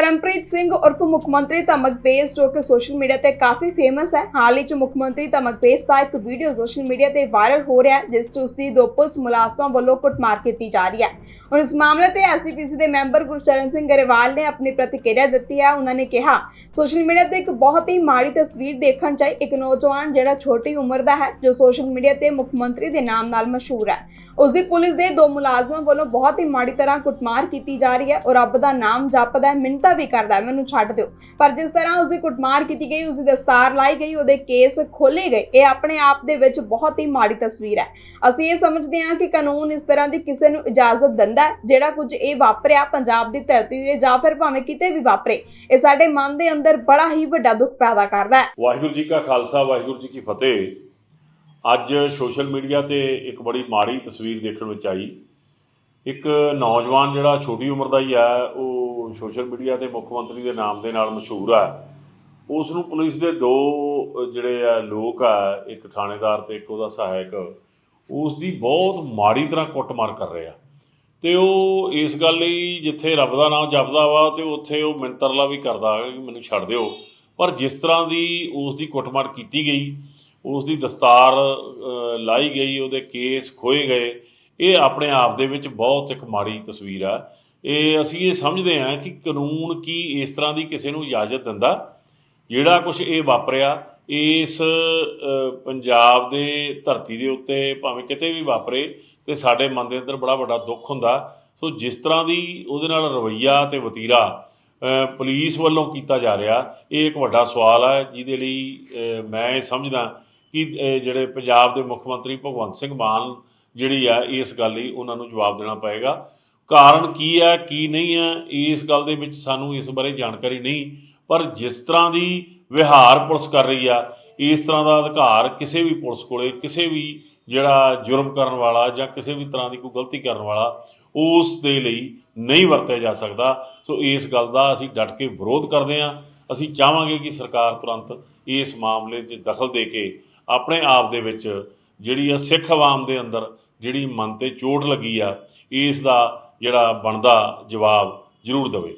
ਕਰਮਪ੍ਰੀਤ ਸਿੰਘ ਉਰਫ ਮੁੱਖ ਮੰਤਰੀ ਧਮਕ ਬੇਸ ਜੋ ਕਿ ਸੋਸ਼ਲ ਮੀਡੀਆ ਤੇ ਕਾਫੀ ਫੇਮਸ ਹੈ। ਹਾਲ ਹੀ ਚ ਮੁੱਖ ਮੰਤਰੀ ਧਮਕ ਬੇਸ ਦਾ ਇੱਕ ਵੀਡੀਓ ਸੋਸ਼ਲ ਮੀਡੀਆ ਤੇ ਵਾਇਰਲ ਹੋ ਰਿਹਾ ਹੈ, ਜਿਸ 'ਚ ਉਸ ਦੀ ਦੋ ਪੁਲਿਸ ਮੁਲਾਜ਼ਮਾਂ ਵੱਲੋਂ ਕੁੱਟਮਾਰ ਕੀਤੀ ਜਾ ਰਹੀ ਹੈ। ਹੁਣ ਇਸ ਮਾਮਲੇ ਤੇ ਐਸਜੀਪੀਸੀ ਦੇ ਮੈਂਬਰ ਗੁਰਚਰਨ ਸਿੰਘ ਗਰੇਵਾਲ ਨੇ ਆਪਣੀ ਪ੍ਰਤੀਕਿਰਿਆ ਦਿੱਤੀ ਹੈ। ਉਹਨਾਂ ਨੇ ਕਿਹਾ ਸੋਸ਼ਲ ਮੀਡੀਆ ਤੇ ਇੱਕ ਬਹੁਤ ਹੀ ਮਾੜੀ ਤਸਵੀਰ ਦੇਖਣ ਚ ਇੱਕ ਨੌਜਵਾਨ ਜਿਹੜਾ ਛੋਟੀ ਉਮਰ ਦਾ ਹੈ, ਜੋ ਸੋਸ਼ਲ ਮੀਡੀਆ ਤੇ ਮੁੱਖ ਮੰਤਰੀ ਦੇ ਨਾਮ ਨਾਲ ਮਸ਼ਹੂਰ ਹੈ। ਉਸ ਦੀ ਪੁਲਿਸ ਦੇ ਦੋ ਮੁਲਾਜ਼ਮਾਂ ਵੱਲੋਂ ਬਹੁਤ ਹੀ ਮਾੜੀ ਤਰ੍ਹਾਂ ਕੁੱਟਮਾਰ ਕੀਤੀ ਜਾ ਰਹੀ ਹੈ ਔਰ ਰੱਬ ਦਾ ਨਾਮ ਜਪਦਾ ਹੈ ਮਿੰਤਾ ਵੀ ਕਰਦਾ ਮੈਨੂੰ ਛੱਡ ਦਿਓ। ਪਰ ਜਿਸ ਤਰ੍ਹਾਂ ਉਸ ਦੀ ਕੁੱਟਮਾਰ ਕੀਤੀ ਗਈ ਉਸ ਦੀ ਦਸਤਾਰ ਲਾਈ ਗਈ, ਉਹਦੇ ਕੇਸ ਖੋਲੇ ਗਏ, ਇਹ ਆਪਣੇ ਆਪ ਦੇ ਵਿੱਚ ਬਹੁਤ ਹੀ ਮਾੜੀ ਤਸਵੀਰ ਹੈ। ਅਸੀਂ ਇਹ ਸਮਝਦੇ ਹਾਂ ਕਿ ਕਾਨੂੰਨ ਇਸ ਤਰ੍ਹਾਂ ਦੀ ਕਿਸੇ ਨੂੰ ਇਜਾਜ਼ਤ ਦਿੰਦਾ ਹੈ, ਜਿਹੜਾ ਕੁਝ ਇਹ ਵਾਪਰਿਆ ਪੰਜਾਬ ਦੀ ਧਰਤੀ ਤੇ ਜਾਂ ਫਿਰ ਭਾਵੇਂ ਕਿਤੇ ਵੀ ਵਾਪਰੇ, ਇਹ ਸਾਡੇ ਮਨ ਦੇ ਅੰਦਰ ਬੜਾ ਹੀ ਵੱਡਾ ਦੁੱਖ ਪੈਦਾ ਕਰਦਾ ਹੈ। ਵਾਹਿਗੁਰੂ ਜੀ ਕਾ ਖਾਲਸਾ, ਵਾਹਿਗੁਰੂ ਜੀ ਕੀ ਫਤਿਹ। ਅੱਜ ਸੋਸ਼ਲ ਮੀਡੀਆ ਤੇ ਇੱਕ ਬੜੀ ਮਾੜੀ ਤਸਵੀਰ ਦੇਖਣ ਵਿੱਚ ਆਈ। ਇੱਕ ਨੌਜਵਾਨ ਜਿਹੜਾ ਛੋਟੀ ਉਮਰ ਦਾ ਹੀ ਆ ਉਹ ਸੋਸ਼ਲ ਮੀਡੀਆ ਤੇ ਮੁੱਖ ਮੰਤਰੀ ਦੇ ਨਾਮ ਦੇ ਨਾਲ ਮਸ਼ਹੂਰ ਆ ਉਸ ਨੂੰ ਪੁਲਿਸ ਦੇ ਦੋ ਜਿਹੜੇ ਆ ਲੋਕ ਆ, ਇੱਕ ਥਾਣੇਦਾਰ ਤੇ ਇੱਕ ਉਹਦਾ ਸਹਾਇਕ ਉਸ ਦੀ ਬਹੁਤ ਮਾੜੀ ਤਰ੍ਹਾਂ ਕੁੱਟਮਾਰ ਕਰ ਰਹੇ ਆ। ਤੇ ਉਹ ਇਸ ਗੱਲ ਲਈ ਜਿੱਥੇ ਰੱਬ ਦਾ ਨਾਮ ਜਪਦਾ ਵਾ, ਤੇ ਉੱਥੇ ਉਹ ਮਿੰਤਰਲਾ ਵੀ ਕਰਦਾ ਕਿ ਮੈਨੂੰ ਛੱਡ ਦਿਓ। ਪਰ ਜਿਸ ਤਰ੍ਹਾਂ ਦੀ ਉਸ ਦੀ ਕੁੱਟਮਾਰ ਕੀਤੀ ਗਈ ਉਸ ਦੀ ਦਸਤਾਰ ਲਾਈ ਗਈ, ਉਹਦੇ ਕੇਸ ਖੋਏ ਗਏ ਇਹ ਆਪਣੇ ਆਪ ਦੇ ਵਿੱਚ ਬਹੁਤ ਇੱਕ ਮਾੜੀ ਤਸਵੀਰ ਆ। ਇਹ ਅਸੀਂ ਇਹ ਸਮਝਦੇ ਹਾਂ ਕਿ ਕਾਨੂੰਨ ਕੀ ਇਸ ਤਰ੍ਹਾਂ ਦੀ ਕਿਸੇ ਨੂੰ ਇਜਾਜ਼ਤ ਦਿੰਦਾ ਜਿਹੜਾ ਕੁਝ ਇਹ ਵਾਪਰਿਆ ਇਸ ਪੰਜਾਬ ਦੇ ਧਰਤੀ ਦੇ ਉੱਤੇ ਭਾਵੇਂ ਕਿਤੇ ਵੀ ਵਾਪਰੇ ਤੇ ਸਾਡੇ ਮਨ ਦੇ ਅੰਦਰ ਬੜਾ ਵੱਡਾ ਦੁੱਖ ਹੁੰਦਾ। ਸੋ ਜਿਸ ਤਰ੍ਹਾਂ ਦੀ ਉਹਦੇ ਨਾਲ ਰਵਈਆ ਤੇ ਵਤੀਰਾ ਅ, ਪੁਲਿਸ ਵੱਲੋਂ ਕੀਤਾ ਜਾ ਰਿਹਾ ਇਹ ਇੱਕ ਵੱਡਾ ਸਵਾਲ ਹੈ ਜਿਹਦੇ ਲਈ ਮੈਂ ਇਹ ਸਮਝਦਾ ਕਿ ਜਿਹੜੇ ਪੰਜਾਬ ਦੇ ਮੁੱਖ ਮੰਤਰੀ ਭਗਵੰਤ ਸਿੰਘ ਮਾਨ ਜਿਹੜੀ ਆ, ਇਸ ਗੱਲ ਲਈ ਉਹਨਾਂ ਨੂੰ ਜਵਾਬ ਦੇਣਾ ਪਏਗਾ। ਕਾਰਨ ਕੀ ਹੈ ਕੀ ਨਹੀਂ ਹੈ ਇਸ ਗੱਲ ਦੇ ਵਿੱਚ ਸਾਨੂੰ ਇਸ ਬਾਰੇ ਜਾਣਕਾਰੀ ਨਹੀਂ। ਪਰ ਜਿਸ ਤਰ੍ਹਾਂ ਦੀ ਵਿਹਾਰ ਪੁਲਿਸ ਕਰ ਰਹੀ ਆ, ਇਸ ਤਰ੍ਹਾਂ ਦਾ ਅਧਿਕਾਰ ਕਿਸੇ ਵੀ ਪੁਲਿਸ ਕੋਲੇ, ਕਿਸੇ ਵੀ ਜਿਹੜਾ ਜੁਰਮ ਕਰਨ ਵਾਲਾ ਜਾਂ ਕਿਸੇ ਵੀ ਤਰ੍ਹਾਂ ਦੀ ਕੋਈ ਗਲਤੀ ਕਰਨ ਵਾਲਾ, ਉਸ ਦੇ ਲਈ ਨਹੀਂ ਵਰਤਿਆ ਜਾ ਸਕਦਾ। ਸੋ ਇਸ ਗੱਲ ਦਾ ਅਸੀਂ ਡਟ ਕੇ ਵਿਰੋਧ ਕਰਦੇ ਹਾਂ। ਅਸੀਂ ਚਾਹਾਂਗੇ ਕਿ ਸਰਕਾਰ ਤੁਰੰਤ ਇਸ ਮਾਮਲੇ 'ਚ ਦਖਲ ਦੇ ਕੇ ਆਪਣੇ ਆਪ ਦੇ ਵਿੱਚ ਜਿਹੜੀ ਆ ਸਿੱਖ ਆਵਾਮ ਦੇ ਅੰਦਰ ਜਿਹੜੀ ਮਨ ਤੇ ਚੋਟ ਲੱਗੀ ਆ ਇਸ ਦਾ ਜਿਹੜਾ ਬਣਦਾ ਜਵਾਬ ਜ਼ਰੂਰ ਦੇਵੇ।